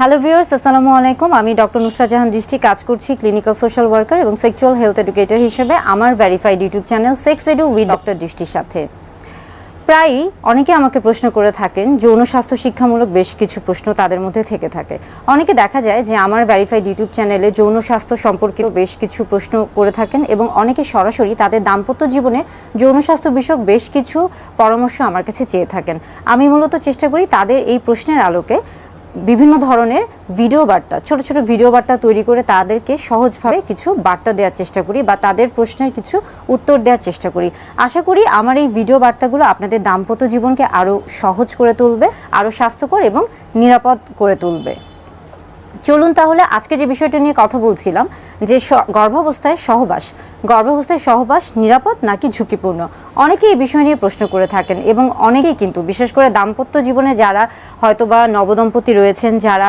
Hello viewers আসসালামু আলাইকুম আমি ডক্টর নুসরাত জাহান দৃষ্টি কাজ করছি ক্লিনিক্যাল সোশ্যাল ওয়ার্কার এবং সেক্সুয়াল হেলথ এডুকেটর হিসেবে আমার verified YouTube channel sex edu with doctor দৃষ্টির সাথে। প্রায়ই অনেকে আমাকে প্রশ্ন করে থাকেন, যৌন স্বাস্থ্য শিক্ষামূলক বেশ কিছু প্রশ্ন তাদের মধ্যে থেকে থাকে। অনেকে দেখা যায় যে আমার ভেরিফাইড ইউটিউব চ্যানেলে যৌন স্বাস্থ্য সম্পর্কিত বেশ কিছু প্রশ্ন করে থাকেন এবং অনেকে সরাসরি তাদের দাম্পত্য জীবনে যৌন স্বাস্থ্য বিষয়ক বেশ কিছু পরামর্শ আমার কাছে চেয়ে থাকেন। আমি মূলত চেষ্টা করি তাদের এই প্রশ্নের আলোকে বিভিন্ন ধরনের ভিডিও বার্তা, ছোট ছোট ভিডিও বার্তা তৈরি করে তাদেরকে সহজভাবে কিছু বার্তা দেওয়ার চেষ্টা করি বা তাদের প্রশ্নের কিছু উত্তর দেওয়ার চেষ্টা করি। আশা করি আমার এই ভিডিও বার্তাগুলো আপনাদের দাম্পত্য জীবনকে আরও সহজ করে তুলবে, আরও স্বাস্থ্যকর এবং নিরাপদ করে তুলবে। চলুন তাহলে আজকে যে বিষয়টা নিয়ে কথা বলছিলাম, যে গর্ভাবস্থায় সহবাস। গর্ভাবস্থায় সহবাস নিরাপদ নাকি ঝুঁকিপূর্ণ? অনেকেই এই বিষয় নিয়ে প্রশ্ন করে থাকেন এবং অনেকেই কিন্তু, বিশেষ করে দাম্পত্য জীবনে যারা হয়তোবা নবদম্পতি রয়েছেন, যারা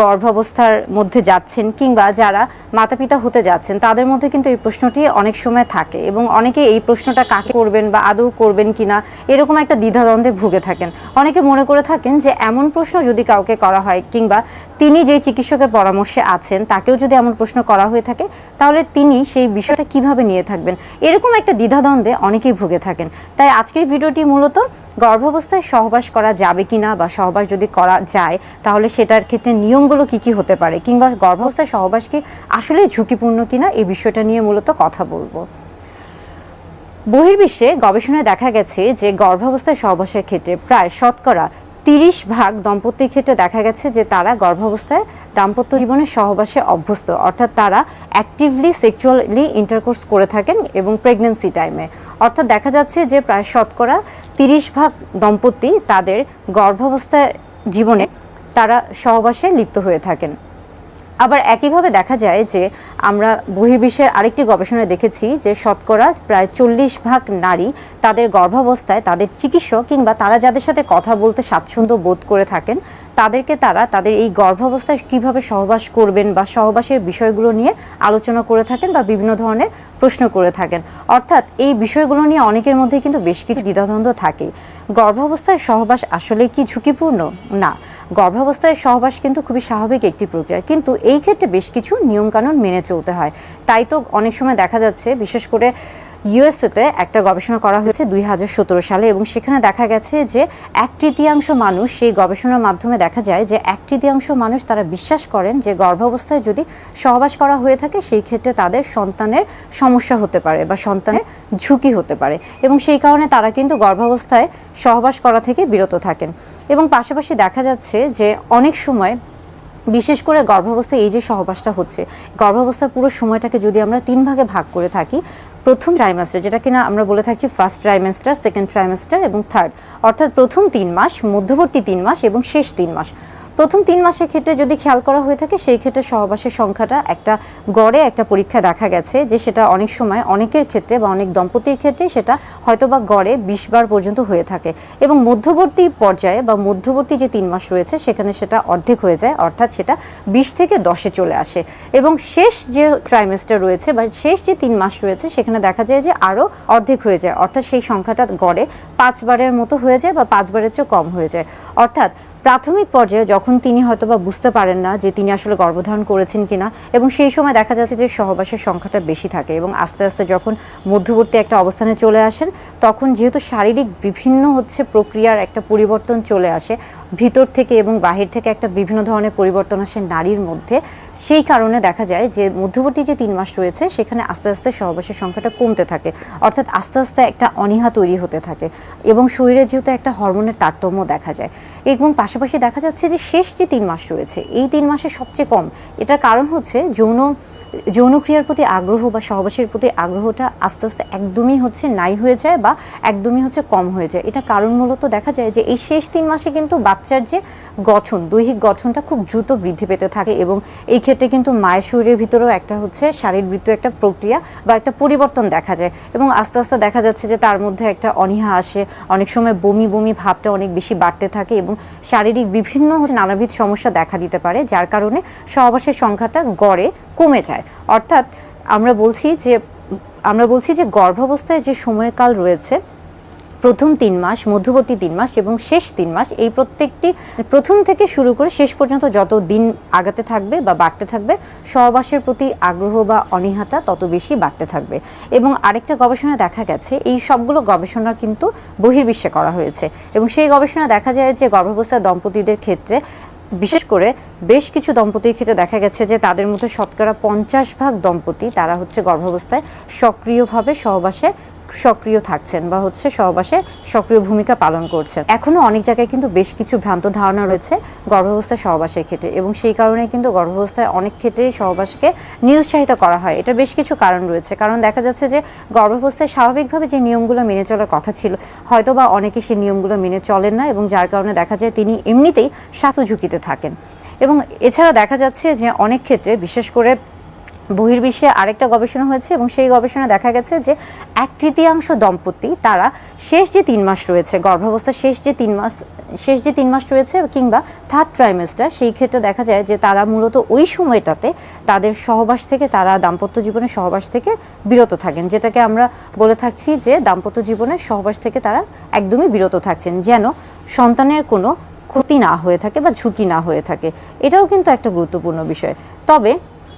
গর্ভাবস্থার মধ্যে যাচ্ছেন কিংবা যারা মাতাপিতা হতে যাচ্ছেন, তাদের মধ্যে কিন্তু এই প্রশ্নটি অনেক সময় থাকে এবং অনেকে এই প্রশ্নটা কাকে করবেন বা আদৌ করবেন কিনা এরকম একটা দ্বিধাদ্বন্দ্বে ভুগে থাকেন। অনেকে মনে করে থাকেন যে, এমন প্রশ্ন যদি কাউকে করা হয় কিংবা তিনি যে চিকিৎসকের পরামর্শে আছেন, তাকেও যদি এমন প্রশ্ন করা হয়ে থাকে, তাহলে তিনি সেই বিষয়টা কীভাবে নিয়ে থাকবেন? এরকম একটা দ্বিধাদ্বন্দ্বে অনেকেই ভুগে থাকেন। তাই আজকের ভিডিওটি মূলত গর্ভাবস্থায় সহবাস করা যাবে কিনা বা সহবাস যদি করা যায়, তাহলে সেটার ক্ষেত্রে নিয়মগুলো কি কি হতে পারে? কিংবা গর্ভাবস্থায় সহবাস কি আসলে ঝুঁকিপূর্ণ কিনা? এই বিষয়টা নিয়ে মূলত কথা বলব। বহির্বিশ্বে গবেষণায় দেখা গেছে যে গর্ভাবস্থায় সহবাসের ক্ষেত্রে প্রায় শতকরা তিরিশ ভাগ দম্পতির ক্ষেত্রে দেখা গেছে যে তারা গর্ভাবস্থায় দাম্পত্য জীবনে সহবাসে অভ্যস্ত। অর্থাৎ তারা অ্যাক্টিভলি সেক্সুয়ালি ইন্টারকোর্স করে থাকেন এবং প্রেগনেন্সি টাইমে অর্থাৎ দেখা যাচ্ছে যে প্রায় শতকরা তিরিশ ভাগ দম্পতি তাদের গর্ভাবস্থায় জীবনে তারা সহবাসে লিপ্ত হয়ে থাকেন। আবার একইভাবে দেখা যায় যে আমরা বহির্বিশ্বের আরেকটি গবেষণায় দেখেছি যে শতকরা প্রায় চল্লিশ ভাগ নারী তাদের গর্ভাবস্থায় তাদের চিকিৎসক কিংবা তারা যাদের সাথে কথা বলতে স্বাচ্ছন্দ্য বোধ করে থাকেন, তাদেরকে তারা তাদের এই গর্ভাবস্থায় কীভাবে সহবাস করবেন বা সহবাসের বিষয়গুলো নিয়ে আলোচনা করে থাকেন বা বিভিন্ন ধরনের প্রশ্ন করে থাকেন। অর্থাৎ এই বিষয়গুলো নিয়ে অনেকের মধ্যে কিন্তু বেশ কিছু দ্বিধাদ্বন্দ্ব থাকে গর্ভাবস্থায় সহবাস আসলে কি ঝুঁকিপূর্ণ? না, গর্ভাবস্থায় সহবাস কিন্তু খুবই স্বাভাবিক একটি প্রক্রিয়া। কিন্তু এই ক্ষেত্রে বেশ কিছু নিয়মকানুন মেনে চলতে হয়। তাই তো অনেক সময় দেখা যাচ্ছে, বিশেষ করে ইউএসএতে একটা গবেষণা করা হয়েছে দুই হাজার সতেরো সালে এবং সেখানে দেখা গেছে যে এক তৃতীয়াংশ মানুষ সেই গবেষণার মাধ্যমে দেখা যায় যে এক তৃতীয়াংশ মানুষ তারা বিশ্বাস করেন যে গর্ভাবস্থায় যদি সহবাস করা হয়ে থাকে, সেই ক্ষেত্রে তাদের সন্তানের সমস্যা হতে পারে বা সন্তানের ঝুঁকি হতে পারে এবং সেই কারণে তারা কিন্তু গর্ভাবস্থায় সহবাস করা থেকে বিরত থাকেন। এবং পাশাপাশি দেখা যাচ্ছে যে অনেক সময় বিশেষ করে গর্ভাবস্থায় এই যে সহবাসটা হচ্ছে, গর্ভাবস্থার পুরো সময়টাকে যদি আমরা তিন ভাগে ভাগ করে থাকি, প্রথম ট্রাইমাস্টার যেটা কিনা আমরা বলে থাকছি ফার্স্ট ট্রাইমাস্টার সেকেন্ড ট্রাইমাস্টার এবং থার্ড অর্থাৎ প্রথম তিন মাস, মধ্যবর্তী তিন মাস এবং শেষ তিন মাস। প্রথম তিন মাসের ক্ষেত্রে যদি খেয়াল করা হয়ে থাকে, সেই ক্ষেত্রে সহবাসের সংখ্যাটা একটা গড়ে একটা পরীক্ষা দেখা গেছে যে সেটা অনেক সময় অনেকের ক্ষেত্রে বা অনেক দম্পতির ক্ষেত্রে সেটা হয়তোবা গড়ে বিশ বার পর্যন্ত হয়ে থাকে। এবং মধ্যবর্তী পর্যায়ে বা মধ্যবর্তী যে তিন মাস রয়েছে, সেখানে সেটা অর্ধেক হয়ে যায়, অর্থাৎ সেটা বিশ থেকে দশে চলে আসে। এবং শেষ যে ট্রাইমেস্টার রয়েছে বা শেষ যে তিন মাস রয়েছে, সেখানে দেখা যায় যে আরও অর্ধেক হয়ে যায়। অর্থাৎ সেই সংখ্যাটা গড়ে পাঁচবারের মতো হয়ে যায় বা পাঁচবারের চেয়েও কম হয়ে যায়। অর্থাৎ প্রাথমিক পর্যায়ে যখন তিনি হয়তোবা বুঝতে পারেন না যে তিনি আসলে গর্ভধারণ করেছেন কিনা, এবং সেই সময় দেখা যাচ্ছে যে সহবাসের সংখ্যাটা বেশি থাকে এবং আস্তে আস্তে যখন মধ্যবর্তী একটা অবস্থানে চলে আসেন, তখন যেহেতু শারীরিক বিভিন্ন হচ্ছে প্রক্রিয়ার একটা পরিবর্তন চলে আসে, ভিতর থেকে এবং বাহির থেকে একটা বিভিন্ন ধরনের পরিবর্তন আসে নারীর মধ্যে, সেই কারণে দেখা যায় যে মধ্যবর্তী যে তিন মাস রয়েছে, সেখানে আস্তে আস্তে সহবাসের সংখ্যাটা কমতে থাকে। অর্থাৎ আস্তে আস্তে একটা অনীহা তৈরি হতে থাকে এবং শরীরে যেহেতু একটা হরমোনের তারতম্য দেখা যায়। এবং পাশাপাশি দেখা যাচ্ছে যে শেষ যে তিন মাস রয়েছে, এই তিন মাসে সবচেয়ে কম, এটার কারণ হচ্ছে যৌন যৌনক্রিয়ার প্রতি আগ্রহ বা সহবাসের প্রতি আগ্রহটা আস্তে আস্তে একদমই হচ্ছে নাই হয়ে যায় বা একদমই হচ্ছে কম হয়ে যায়। এটা কারণ মূলত দেখা যায় যে এই শেষ তিন মাসে কিন্তু বাচ্চার যে গঠন, দৈহিক গঠনটা খুব দ্রুত বৃদ্ধি পেতে থাকে এবং এই ক্ষেত্রে কিন্তু মায়ের শরীরের ভিতরেও একটা হচ্ছে শারীরবৃত্ত একটা প্রক্রিয়া বা একটা পরিবর্তন দেখা যায় এবং আস্তে আস্তে দেখা যাচ্ছে যে তার মধ্যে একটা অনীহা আসে, অনেক সময় বমি বমি ভাবটা অনেক বেশি বাড়তে থাকে এবং শারীরিক বিভিন্ন নানাবিধ সমস্যা দেখা দিতে পারে, যার কারণে সহবাসের সংখ্যাটা গড়ে কমে যায়। অর্থাৎ আমরা বলছি যে, আমরা বলছি যে গর্ভাবস্থায় যে সময়কাল রয়েছে, প্রথম তিন মাস, মধ্যবর্তী তিন মাস এবং শেষ তিন মাস, এই প্রত্যেকটি প্রথম থেকে শুরু করে শেষ পর্যন্ত যত দিন আগাতে থাকবে বা বাড়তে থাকবে, সহবাসের প্রতি আগ্রহ বা অনীহাটা তত বেশি বাড়তে থাকবে। এবং আরেকটা গবেষণা দেখা গেছে, এই সবগুলো গবেষণা কিন্তু বহির্বিশ্বে করা হয়েছে। এবং সেই গবেষণা দেখা যায় যে গর্ভাবস্থায় দম্পতিদের ক্ষেত্রে বিশেষ করে বেশ কিছু দম্পতির ক্ষেত্রে দেখা গেছে যে তাদের মধ্যে শতকরা পঞ্চাশ ভাগ দম্পতি তারা হচ্ছে গর্ভাবস্থায় সক্রিয়ভাবে সহবাসে সক্রিয় থাকছেন বা হচ্ছে সহবাসে সক্রিয় ভূমিকা পালন করছেন। এখনও অনেক জায়গায় কিন্তু বেশ কিছু ভ্রান্ত ধারণা রয়েছে গর্ভাবস্থায় সহবাসের ক্ষেত্রে এবং সেই কারণে কিন্তু গর্ভাবস্থায় অনেক ক্ষেত্রেই সহবাসকে নিরুৎসাহিত করা হয়। এটা বেশ কিছু কারণ রয়েছে। কারণ দেখা যাচ্ছে যে গর্ভাবস্থায় স্বাভাবিকভাবে যে নিয়মগুলো মেনে চলার কথা ছিল হয়তো বা অনেকে সেই নিয়মগুলো মেনে চলেন না এবং যার কারণে দেখা যায় তিনি এমনিতেই স্বাস্থ্য ঝুঁকিতে থাকেন। এবং এছাড়া দেখা যাচ্ছে যে অনেক ক্ষেত্রে, বিশেষ করে বহির্বিশ্বে আরেকটা গবেষণা হয়েছে এবং সেই গবেষণা দেখা গেছে যে এক তৃতীয়াংশ দম্পতি তারা শেষ যে তিন মাস রয়েছে গর্ভাবস্থার শেষ যে তিন মাস, শেষ যে তিন মাস রয়েছে কিংবা থার্ড ট্রাইমেস্টার সেই ক্ষেত্রে দেখা যায় যে তারা মূলত ওই সময়টাতে তাদের সহবাস থেকে তারা দাম্পত্য জীবনের সহবাস থেকে বিরত থাকেন, যেটাকে আমরা বলে থাকছি যে দাম্পত্য জীবনের সহবাস থেকে তারা একদমই বিরত থাকছেন, যেন সন্তানের কোনো ক্ষতি না হয়ে থাকে বা ঝুঁকি না হয়ে থাকে। এটাও কিন্তু একটা গুরুত্বপূর্ণ বিষয়। তবে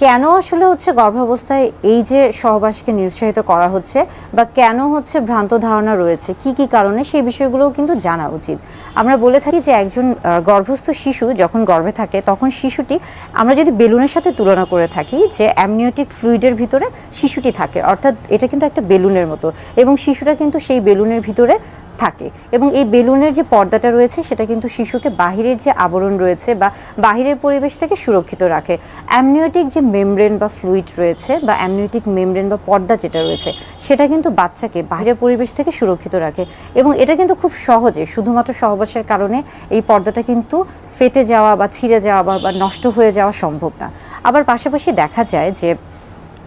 কেন আসলে হচ্ছে গর্ভাবস্থায় এই যে সহবাসকে নিরুৎসাহিত করা হচ্ছে বা কেন হচ্ছে ভ্রান্ত ধারণা রয়েছে, কি কি কারণে, সেই বিষয়গুলোও কিন্তু জানা উচিত। আমরা বলে থাকি যে একজন গর্ভস্থ শিশু যখন গর্ভে থাকে তখন শিশুটি, আমরা যদি বেলুনের সাথে তুলনা করে থাকি যে অ্যামনিওটিক ফ্লুইডের ভিতরে শিশুটি থাকে, অর্থাৎ এটা কিন্তু একটা বেলুনের মতো এবং শিশুটা কিন্তু সেই বেলুনের ভিতরে থাকে। এবং এই বেলুনের যে পর্দাটা রয়েছে, সেটা কিন্তু শিশুকে বাহিরের যে আবরণ রয়েছে বা বাহিরের পরিবেশ থেকে সুরক্ষিত রাখে। অ্যামনিওটিক যে মেমব্রেন বা ফ্লুইড রয়েছে বা অ্যামনিওটিক মেমব্রেন বা পর্দা যেটা রয়েছে, সেটা কিন্তু বাচ্চাকে বাহিরের পরিবেশ থেকে সুরক্ষিত রাখে। এবং এটা কিন্তু খুব সহজে, শুধুমাত্র সহবাসের কারণে এই পর্দাটা কিন্তু ফেটে যাওয়া বা ছিঁড়ে যাওয়া বা- নষ্ট হয়ে যাওয়া সম্ভব না। আবার পাশাপাশি দেখা যায় যে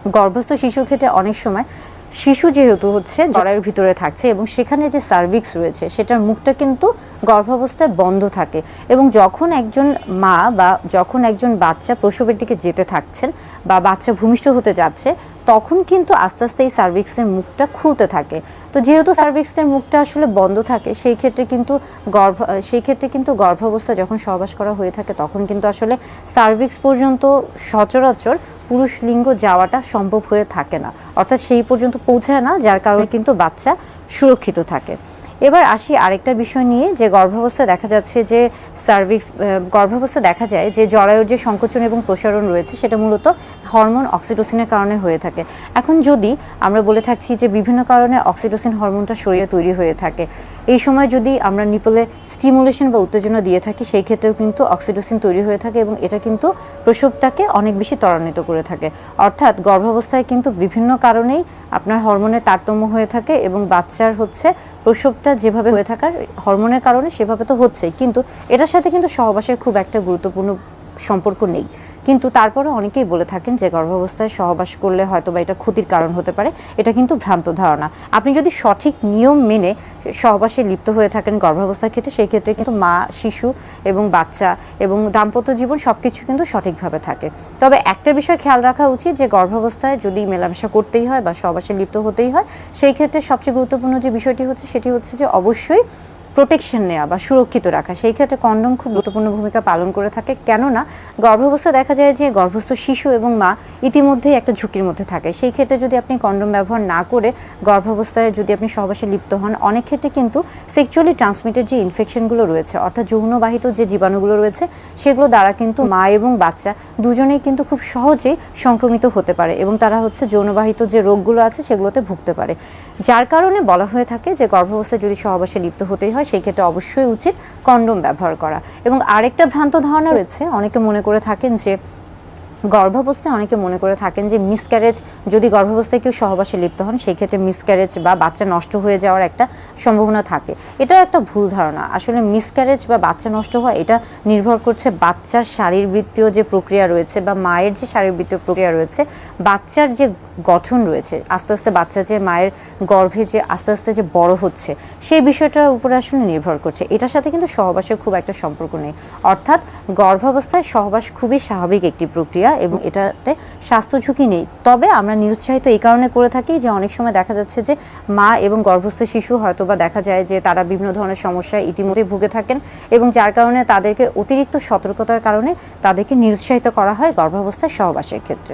গর্ভস্থ শিশুর ক্ষেত্রে অনেক সময় শিশু যেহেতু হচ্ছে জরায়ুর ভিতরে থাকছে এবং সেখানে যে সার্ভিক্স রয়েছে, সেটার মুখটা কিন্তু গর্ভাবস্থায় বন্ধ থাকে এবং যখন একজন মা বা যখন একজন বাচ্চা প্রসবের দিকে যেতে থাকছেন বা বাচ্চা ভূমিষ্ঠ হতে যাচ্ছে তখন কিন্তু আস্তে আস্তে এই সার্ভিক্সের মুখটা খুলতে থাকে। তো যেহেতু সার্ভিক্সের মুখটা আসলে বন্ধ থাকে, সেই ক্ষেত্রে কিন্তু গর্ভ, সেই ক্ষেত্রে কিন্তু গর্ভাবস্থা যখন সহবাস করা হয়ে থাকে, তখন কিন্তু আসলে সার্ভিক্স পর্যন্ত সচরাচর পুরুষ লিঙ্গ যাওয়াটা সম্ভব হয়ে থাকে না। অর্থাৎ সেই পর্যন্ত পৌঁছায় না, যার কারণে কিন্তু বাচ্চা সুরক্ষিত থাকে। এবার আসি আরেকটা বিষয় নিয়ে, যে গর্ভাবস্থা দেখা যাচ্ছে যে সার্ভিক্স গর্ভাবস্থা দেখা যায় যে জরায়ুর যে সংকোচন এবং প্রসারণ রয়েছে, সেটা মূলত হরমোন অক্সিটোসিনের কারণে হয়ে থাকে। এখন যদি আমরা বলে থাকছি যে বিভিন্ন কারণে অক্সিটোসিন হরমোনটা শরীরে তৈরি হয়ে থাকে এই সময় যদি আমরা নিপলে স্টিমুলেশন বা উত্তেজনা দিয়ে থাকি, সেই ক্ষেত্রেও কিন্তু অক্সিটোসিন তৈরি হয়ে থাকে এবং এটা কিন্তু প্রসবটাকে অনেক বেশি ত্বরান্বিত করে থাকে। অর্থাৎ গর্ভাবস্থায় কিন্তু বিভিন্ন কারণেই আপনার হরমোনের তারতম্য হয়ে থাকে এবং বাচ্চার হচ্ছে প্রসবটা যেভাবে হয়ে থাকার হরমোনের কারণে সেভাবে তো হচ্ছেই। কিন্তু এটার সাথে কিন্তু সহবাসের খুব একটা গুরুত্বপূর্ণ সম্পর্ক নেই। কিন্তু তারপরে অনেকেই বলে থাকেন যে, গর্ভাবস্থায় সহবাস করলে হয়তো বা এটা ক্ষতির কারণ হতে পারে। এটা কিন্তু ভ্রান্ত ধারণা। আপনি যদি সঠিক নিয়ম মেনে সহবাসে লিপ্ত হয়ে থাকেন গর্ভাবস্থার ক্ষেত্রে সেই ক্ষেত্রে কিন্তু মা, শিশু এবং বাচ্চা এবং দাম্পত্য জীবন সব কিছু কিন্তু সঠিকভাবে থাকে। তবে একটা বিষয় খেয়াল রাখা উচিত যে, গর্ভাবস্থায় যদি মেলামেশা করতেই হয় বা সহবাসে লিপ্ত হতেই হয়, সেই ক্ষেত্রে সবচেয়ে গুরুত্বপূর্ণ যে বিষয়টি হচ্ছে, সেটি হচ্ছে যে, অবশ্যই প্রোটেকশন নেওয়া বা সুরক্ষিত রাখা, সেই ক্ষেত্রে কন্ডম খুব গুরুত্বপূর্ণ ভূমিকা পালন করে থাকে। কেননা গর্ভাবস্থা দেখা যায় যে গর্ভস্থ শিশু এবং মা ইতিমধ্যেই একটা ঝুঁকির মধ্যে থাকে। সেই ক্ষেত্রে যদি আপনি কন্ডম ব্যবহার না করে গর্ভাবস্থায় যদি আপনি সহবাসে লিপ্ত হন, অনেক ক্ষেত্রে কিন্তু সেক্সুয়ালি ট্রান্সমিটেড যে ইনফেকশনগুলো রয়েছে, অর্থাৎ যৌনবাহিত যে জীবাণুগুলো রয়েছে, সেগুলো দ্বারা কিন্তু মা এবং বাচ্চা দুজনেই কিন্তু খুব সহজেই সংক্রমিত হতে পারে এবং তারা হচ্ছে যৌনবাহিত যে রোগগুলো আছে, সেগুলোতে ভুগতে পারে। যার কারণে বলা হয়ে থাকে যে গর্ভাবস্থায় যদি সহবাসে লিপ্ত হতেই হয় সেই ক্ষেত্রে অবশ্যই উচিত কন্ডম ব্যবহার করা। এবং আরেকটা ভ্রান্ত ধারণা রয়েছে, অনেকে মনে করে থাকেন যে গর্ভাবস্থায় অনেকে মনে করে থাকেন যে মিসক্যারেজ যদি গর্ভাবস্থায় কেউ সহবাসে লিপ্ত হন সেই ক্ষেত্রে মিসক্যারেজ বা বাচ্চা নষ্ট হয়ে যাওয়ার একটা সম্ভাবনা থাকে। এটাও একটা ভুল ধারণা। আসলে মিসক্যারেজ বা বাচ্চা নষ্ট হওয়া, এটা নির্ভর করছে বাচ্চার শারীরবৃত্তীয় যে প্রক্রিয়া রয়েছে বা মায়ের যে শারীরবৃত্তীয় প্রক্রিয়া রয়েছে, বাচ্চার যে গঠন রয়েছে, আস্তে আস্তে বাচ্চা যে মায়ের গর্ভে যে আস্তে আস্তে যে বড় হচ্ছে, সেই বিষয়টার উপরে আসলে নির্ভর করছে। এটার সাথে কিন্তু সহবাসের খুব একটা সম্পর্ক নেই। অর্থাৎ গর্ভাবস্থায় সহবাস খুবই স্বাভাবিক একটি প্রক্রিয়া এবং এটাতে স্বাস্থ্য ঝুঁকি নেই। তবে আমরা নিরুৎসাহিত এই কারণে করে থাকি যে অনেক সময় দেখা যাচ্ছে যে মা এবং গর্ভস্থ শিশু হয়তো বা দেখা যায় যে তারা বিভিন্ন ধরনের সমস্যায় ইতিমধ্যে ভুগে থাকেন এবং যার কারণে তাদেরকে অতিরিক্ত সতর্কতার কারণে তাদেরকে নিরুৎসাহিত করা হয় গর্ভাবস্থায় সহবাসের ক্ষেত্রে।